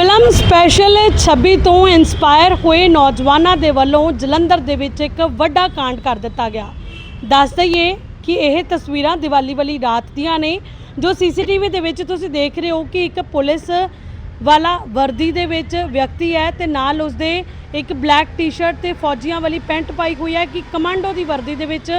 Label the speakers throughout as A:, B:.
A: Film special 26 ਤੋਂ inspire ਹੋਏ ਨੌਜਵਾਨਾਂ ਦੇ ਵੱਲੋਂ ਜਲੰਧਰ ਦੇ ਵਿੱਚ ਇੱਕ ਵੱਡਾ ਕਾਂਡ ਕਰ ਦਿੱਤਾ ਗਿਆ। ਦੱਸ ਦਈਏ ਕਿ ਇਹ ਤਸਵੀਰਾਂ ਦੀਵਾਲੀ ਵਾਲੀ ਰਾਤ ਦੀਆਂ ਨੇ, ਜੋ ਸੀਸੀਟੀਵੀ ਦੇ ਵਿੱਚ ਤੁਸੀਂ ਦੇਖ ਰਹੇ ਹੋ ਕਿ ਇੱਕ ਪੁਲਿਸ ਵਾਲਾ ਵਰਦੀ ਦੇ ਵਿੱਚ ਵਿਅਕਤੀ ਹੈ ਤੇ ਨਾਲ ਉਸਦੇ ਇੱਕ ਬਲੈਕ ਟੀ-ਸ਼ਰਟ ਤੇ ਫੌਜੀਆਂ ਵਾਲੀ ਪੈਂਟ ਪਾਈ ਹੋਈ ਹੈ ਕਿ ਕਮਾਂਡੋ ਦੀ ਵਰਦੀ ਦੇ ਵਿੱਚ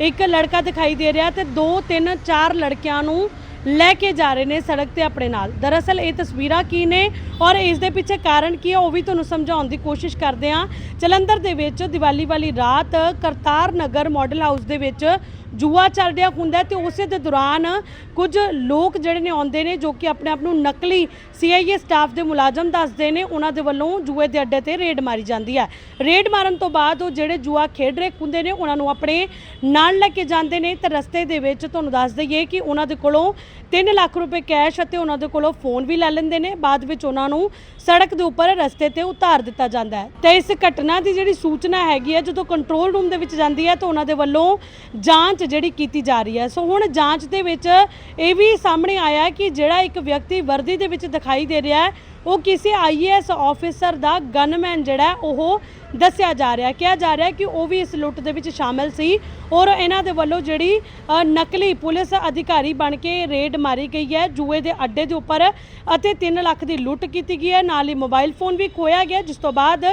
A: ਇੱਕ ਲੜਕਾ ਦਿਖਾਈ ਦੇ ਰਿਹਾ ਤੇ ਦੋ, ਤਿੰਨ, ਚਾਰ ਲੜਕਿਆਂ ਨੂੰ ਲੈ ਕੇ ਜਾ ਰਹੇ ਨੇ ਸੜਕ ਤੇ ਆਪਣੇ ਨਾਲ। ਦਰਅਸਲ ਇਹ ਤਸਵੀਰਾਂ ਕੀ ਨੇ ਔਰ ਇਸ ਦੇ ਪਿੱਛੇ ਕਾਰਨ ਕੀ ਹੈ ਉਹ ਵੀ ਤੁਹਾਨੂੰ ਸਮਝਾਉਣ ਦੀ ਕੋਸ਼ਿਸ਼ ਕਰਦੇ ਹਾਂ। ਜਲੰਧਰ ਦੇ ਵਿੱਚ ਦੀਵਾਲੀ ਵਾਲੀ ਰਾਤ ਕਰਤਾਰ ਨਗਰ ਮਾਡਲ ਹਾਊਸ ਦੇ ਵਿੱਚ ਜੂਆ ਚੱਲ ਰਿਹਾ ਹੁੰਦਾ ਹੈ ਤੇ ਉਸੇ ਦੇ ਦੌਰਾਨ ਕੁਝ ਲੋਕ ਜਿਹੜੇ ਨੇ ਆਉਂਦੇ ਨੇ ਜੋ ਕਿ ਆਪਣੇ ਆਪ ਨੂੰ ਨਕਲੀ ਸੀਆਈਏ ਸਟਾਫ ਦੇ ਮੁਲਾਜ਼ਮ ਦੱਸਦੇ ਨੇ, ਉਹਨਾਂ ਦੇ ਵੱਲੋਂ ਜੂਏ ਦੇ ਅੱਡੇ ਤੇ ਰੇਡ ਮਾਰੀ ਜਾਂਦੀ ਹੈ। ਰੇਡ ਮਾਰਨ ਤੋਂ ਬਾਅਦ ਉਹ ਜਿਹੜੇ ਜੂਆ ਖੇਡ ਰਹੇ ਹੁੰਦੇ ਨੇ, ਉਹਨਾਂ ਨੂੰ ਆਪਣੇ ਨਾਲ ਲੈ ਕੇ ਜਾਂਦੇ ਨੇ ਤੇ ਰਸਤੇ ਦੇ ਵਿੱਚ ਤੁਹਾਨੂੰ ਦੱਸ ਦਈਏ ਕਿ ਉਹਨਾਂ ਦੇ ਕੋਲੋਂ 3 ਲੱਖ ਰੁਪਏ ਕੈਸ਼ ਅਤੇ ਉਹਨਾਂ ਦੇ ਕੋਲੋਂ ਫੋਨ ਵੀ ਲੈ ਲੈਂਦੇ ਨੇ। ਬਾਅਦ ਵਿੱਚ ਉਹਨਾਂ ਨੂੰ ਸੜਕ ਦੇ ਉੱਪਰ ਰਸਤੇ ਤੇ ਉਤਾਰ ਦਿੱਤਾ ਜਾਂਦਾ ਹੈ। ਤੇ ਇਸ ਘਟਨਾ ਦੀ ਜਿਹੜੀ ਸੂਚਨਾ ਹੈਗੀ ਹੈ, ਜਦੋਂ ਕੰਟਰੋਲ ਰੂਮ ਦੇ ਵਿੱਚ ਜਾਂਦੀ ਹੈ, ਤਾਂ ਉਹਨਾਂ ਦੇ ਵੱਲੋਂ ਜਾਂਚ ਜਿਹੜੀ ਕੀਤੀ ਜਾ ਰਹੀ ਹੈ। ਸੋ ਹੁਣ ਜਾਂਚ ਦੇ ਵਿੱਚ ਇਹ ਵੀ ਸਾਹਮਣੇ ਆਇਆ ਹੈ ਕਿ ਜਿਹੜਾ ਇੱਕ ਵਿਅਕਤੀ ਵਰਦੀ ਦੇ ਵਿੱਚ ਦਿਖਾਈ ਦੇ ਰਿਹਾ ਹੈ, ਉਹ ਕਿਸੇ ਆਈਏਐਸ ਆਫੀਸਰ ਦਾ ਗਨਮੈਨ ਜਿਹੜਾ ਉਹ ਦੱਸਿਆ ਜਾ ਰਿਹਾ ਕਿਹਾ ਜਾ ਰਿਹਾ ਕਿ ਉਹ ਵੀ ਇਸ ਲੁੱਟ ਦੇ ਵਿੱਚ ਸ਼ਾਮਲ ਸੀ। ਔਰ ਇਹਨਾਂ ਦੇ ਵੱਲੋਂ ਜਿਹੜੀ ਨਕਲੀ ਪੁਲਿਸ ਅਧਿਕਾਰੀ ਬਣ ਕੇ ਰੇਡ ਮਾਰੀ ਗਈ ਹੈ। ਜੂਏ ਦੇ ਅੱਡੇ ਦੇ ਉੱਪਰ ਅਤੇ 3 ਲੱਖ ਦੀ ਲੁੱਟ ਕੀਤੀ ਗਈ ਹੈ। ਨਾਲ ਹੀ ਮੋਬਾਈਲ ਫੋਨ ਵੀ ਖੋਇਆ ਗਿਆ। ਜਿਸ ਤੋਂ ਬਾਅਦ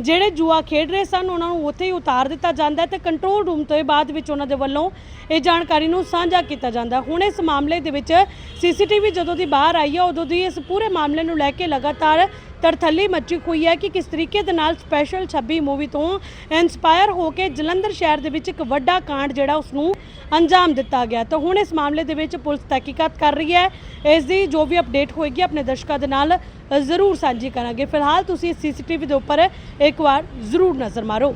A: ਜਿਹੜੇ ਜੂਆ ਖੇਡ ਰਹੇ ਸਨ, ਉਹਨਾਂ ਨੂੰ ਉੱਥੇ ਹੀ ਉਤਾਰ ਦਿੱਤਾ ਜਾਂਦਾ ਹੈ ਤੇ ਕੰਟਰੋਲ ਰੂਮ ਤੋਂ ਬਾਅਦ ਵਿੱਚ ਉਹਨਾਂ ਦੇ ਵੱਲੋਂ ਇਹ ਜਾਣਕਾਰੀ ਨੂੰ ਸਾਂਝਾ ਕੀਤਾ ਜਾਂਦਾ ਹੁਣ ਇਸ ਮਾਮਲੇ ਦੇ ਵਿੱਚ ਸੀਸੀਟੀਵੀ ਜਦੋਂ ਦੀ ਬਾਹਰ ਆਈ ਹੈ, ਉਦੋਂ ਦੀ ਇਸ ਪੂਰੇ ਮਾਮਲੇ ਨੂੰ ਲੈ ਕੇ ਲਗਾਤਾਰ ਤਰਥੱਲੀ ਮੱਚੀ ਹੋਈ ਹੈ ਕਿ ਕਿਸ ਤਰੀਕੇ ਦੇ ਨਾਲ ਸਪੈਸ਼ਲ 26 ਮੂਵੀ ਤੋਂ ਇਨਸਪਾਇਰ ਹੋ ਕੇ ਜਲੰਧਰ ਸ਼ਹਿਰ ਦੇ ਵਿੱਚ ਇੱਕ ਵੱਡਾ ਕਾਂਡ ਜਿਹੜਾ ਉਸ ਨੂੰ ਅੰਜਾਮ ਦਿੱਤਾ ਗਿਆ। ਤਾਂ ਹੁਣ ਇਸ ਮਾਮਲੇ ਦੇ ਵਿੱਚ ਪੁਲਿਸ ਤਹਿਕੀਕਾਤ ਕਰ ਰਹੀ ਹੈ। ਇਸ ਦੀ ਜੋ ਵੀ ਅਪਡੇਟ ਹੋਏਗੀ ਆਪਣੇ ਦਰਸ਼ਕਾਂ ਦੇ ਨਾਲ ਜ਼ਰੂਰ ਸਾਂਝੀ ਕਰਾਂਗੇ। ਫਿਲਹਾਲ ਤੁਸੀਂ ਸੀਸੀਟੀਵੀ ਦੇ ਉੱਪਰ ਇੱਕ ਵਾਰ ਜ਼ਰੂਰ ਨਜ਼ਰ ਮਾਰੋ।